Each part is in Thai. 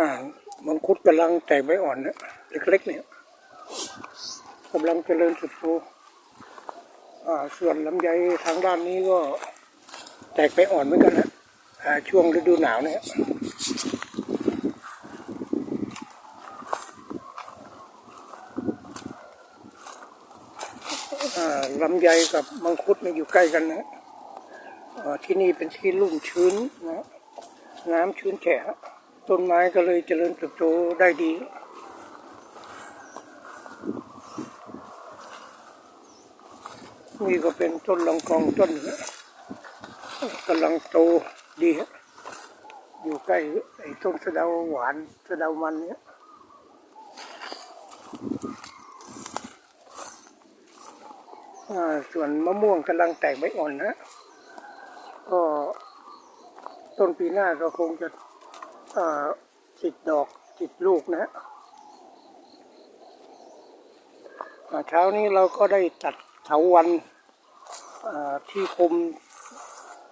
อ่ามังคุดกำลังแตกใบอ่อนนะเล็กๆเนี่ยกำลังเจริญเติบโตอ่าส่วนลำไยทางด้านนี้ก็แตกใบอ่อนเหมือนกันนะอ่าช่วงฤดูหนาวเนี่ยลำไยกับมังคุดเนี่อยู่ใกล้กันนะที่นี่เป็นที่ลุ่มชื้นนะ น้ำชื้นแฉะ ต้นไม้ก็เลยเจริญเติบโตได้ดี นี่ก็เป็นต้นลองกองต้นหนึ่งนะกำลังโตดีอยู่ใกล้ไอ้ต้นสะเดาหวานสะเดามันเนี่ยส่วนมะม่วงกำลังแตกใบอ่อนนะก็ต้นปีหน้าก็คงจะ ติดดอกติดลูกนะฮะเช้านี้เราก็ได้ตัดเถาวันที่คุม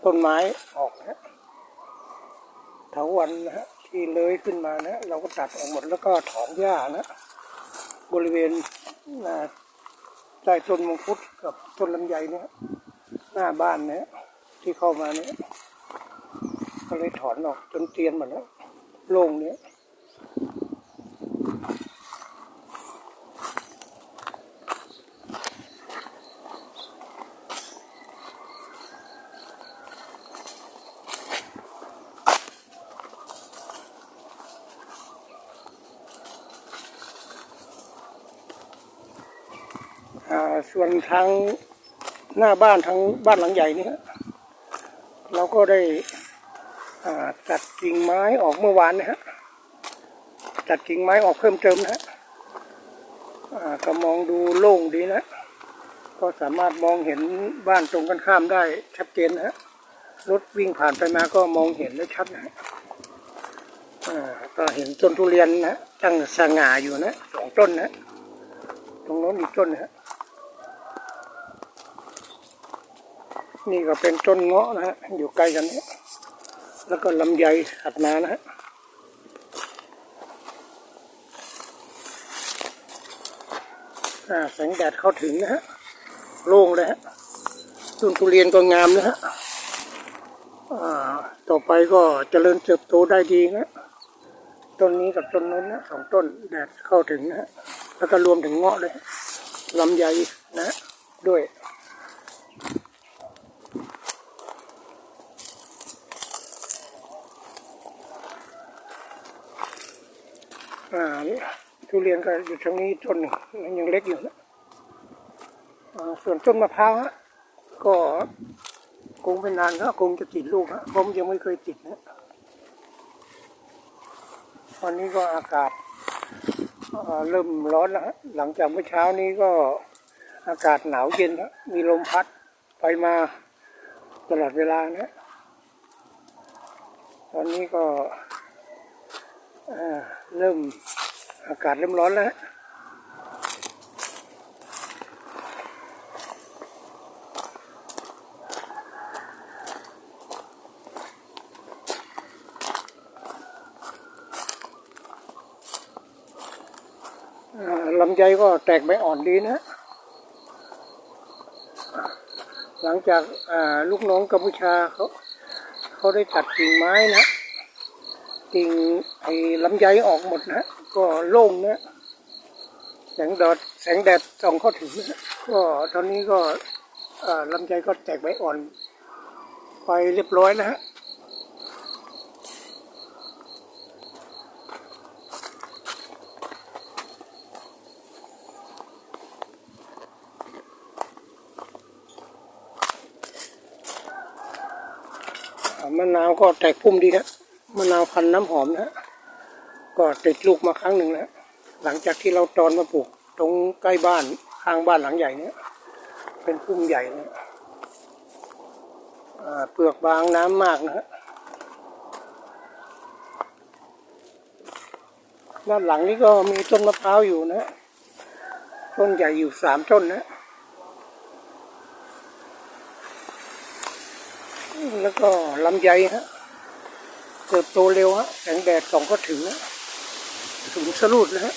ต้นไม้ออกนะเถาวันนะฮะที่เลื้อยขึ้นมานะเราก็ตัดออกหมดแล้วก็ถอนหญ้านะ บริเวณใต้ต้นมงคุดกับต้นลำไยเนี่ยหน้าบ้านเนี่ยที่เข้ามาเนี่ยก็เลยถอนออกจนเตียนหมดแล้ว โล่งเนี้ยส่วนทางหน้าบ้านทางบ้านหลังใหญ่นี่เราก็ได้ อ่าตัดกิ่งไม้ออกเมื่อวานนะฮะตัดกิ่งไม้ออกเพิ่มเติมนะฮะก็มองดูโล่งดีนะก็สามารถมองเห็นบ้านตรงกันข้ามได้ชัดเจนนะฮะรถวิ่งผ่านไปมาก็มองเห็นได้ชัดนะฮะก็เห็นต้นทุเรียนนะตั้งสง่าอยู่นะสองต้นนะตรงโน้นอีกต้นนะฮะนี่ก็เป็นต้นเงาะนะฮะอยู่ใกล้กันเนี่ย แล้วก็ลำไยอัดมานะฮะแสงแดดเข้าถึงนะฮะ โล่งเลยฮะต้นทุเรียนก็งามนะฮะต่อไปก็เจริญเติบโตได้ดีนะ ต้นนี้กับต้นนู้นนะสองต้นแดดเข้าถึงนะฮะ แล้วก็รวมถึงเงาะเลยลำไยนะด้วย อานี่ทุเรียนก็อยู่ตรงนี้ต้นหนึ่งยังเล็กอยู่นะส่วนต้นมะพร้าวฮะก็คงเป็นนานก็คงจะติดลูกฮะผมยังไม่เคยติดนะตอนนี้ก็อากาศอ่าเริ่มร้อนแล้วฮะหลังจากเมื่อเช้านี้ก็อากาศหนาวเย็นแล้วมีลมพัดไปมาตลอดเวลานะ ตอนนี้ก็ เริ่มอากาศเริ่มร้อนแล้วลำไยก็แตกใบอ่อนดีนะ หลังจากลูกน้องกัมพูชาเขาเขาได้ตัดกิ่งไม้นะ กิ่งไอ้ลำไยออกหมดนะก็โล่งนะแสงแดดแสงแดดส่องเข้าถึงนะก็ตอนนี้ก็ลำไยก็แตกใบอ่อน ไปเรียบร้อยแล้วฮะมะนาวก็แตกพุ่มดีนะ มะนาวพันน้ำหอมนะก็ติดลูกมาครั้งหนึ่งแล้วหลังจากที่เราตอนมาปลูกตรงใกล้บ้านข้างบ้านหลังใหญ่เนี่ย เป็นพุ่มใหญ่นะอ่าเปลือกบางน้ำมากนะฮะด้านหลังนี้ก็มีต้นมะพร้าวอยู่นะ ต้นใหญ่อยู่สามต้นนะ แล้วก็ลำไยฮะ เติบโตเร็วฮะแสงแดดส่องก็ถึงนะถึงสรุดนะฮะ